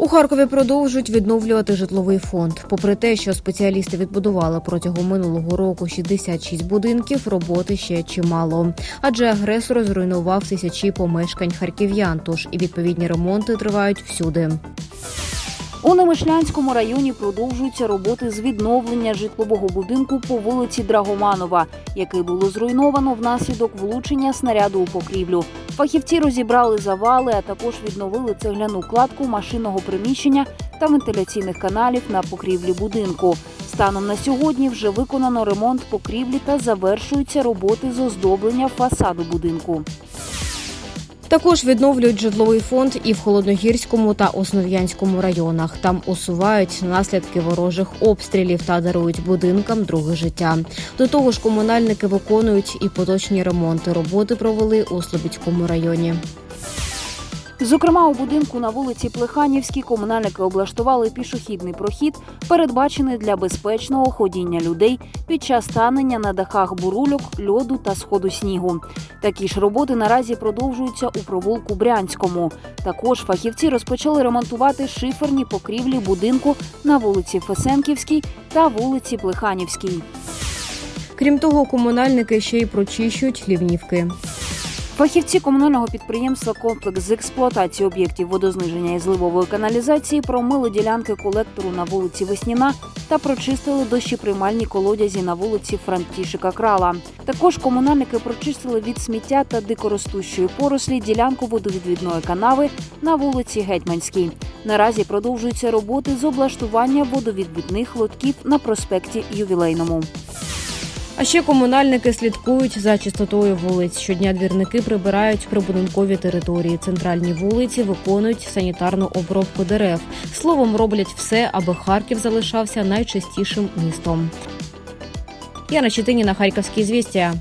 У Харкові продовжують відновлювати житловий фонд. Попри те, що спеціалісти відбудували протягом минулого року 66 будинків, роботи ще чимало. Адже агресор зруйнував тисячі помешкань харків'ян. Тож і відповідні ремонти тривають всюди. У Немишлянському районі продовжуються роботи з відновлення житлового будинку по вулиці Драгоманова, який було зруйновано внаслідок влучення снаряду у покрівлю. Фахівці розібрали завали, а також відновили цегляну кладку машинного приміщення та вентиляційних каналів на покрівлі будинку. Станом на сьогодні вже виконано ремонт покрівлі та завершуються роботи з оздоблення фасаду будинку. Також відновлюють житловий фонд і в Холодногірському та Основ'янському районах. Там усувають наслідки ворожих обстрілів та дарують будинкам друге життя. До того ж, комунальники виконують і поточні ремонти. Роботи провели у Слобідському районі. Зокрема, у будинку на вулиці Плеханівській комунальники облаштували пішохідний прохід, передбачений для безпечного ходіння людей під час станення на дахах бурульок, льоду та сходу снігу. Такі ж роботи наразі продовжуються у провулку Брянському. Також фахівці розпочали ремонтувати шиферні покрівлі будинку на вулиці Фесенківській та вулиці Плеханівській. Крім того, комунальники ще й прочищують лівнівки. Фахівці комунального підприємства Комплекс з експлуатації об'єктів водозниження і зливової каналізації промили ділянки колектору на вулиці Весніна та прочистили дощеприймальні колодязі на вулиці Франтішика Крала. Також комунальники прочистили від сміття та дикоростущої порослі ділянку водовідвідної канави на вулиці Гетьманській. Наразі продовжуються роботи з облаштування водовідвідних лотків на проспекті Ювілейному. А ще комунальники слідкують за чистотою вулиць. Щодня двірники прибирають прибудинкові території. Центральні вулиці виконують санітарну обробку дерев. Словом, роблять все, аби Харків залишався найчистішим містом. Яна Читиніна, Харківські звістя.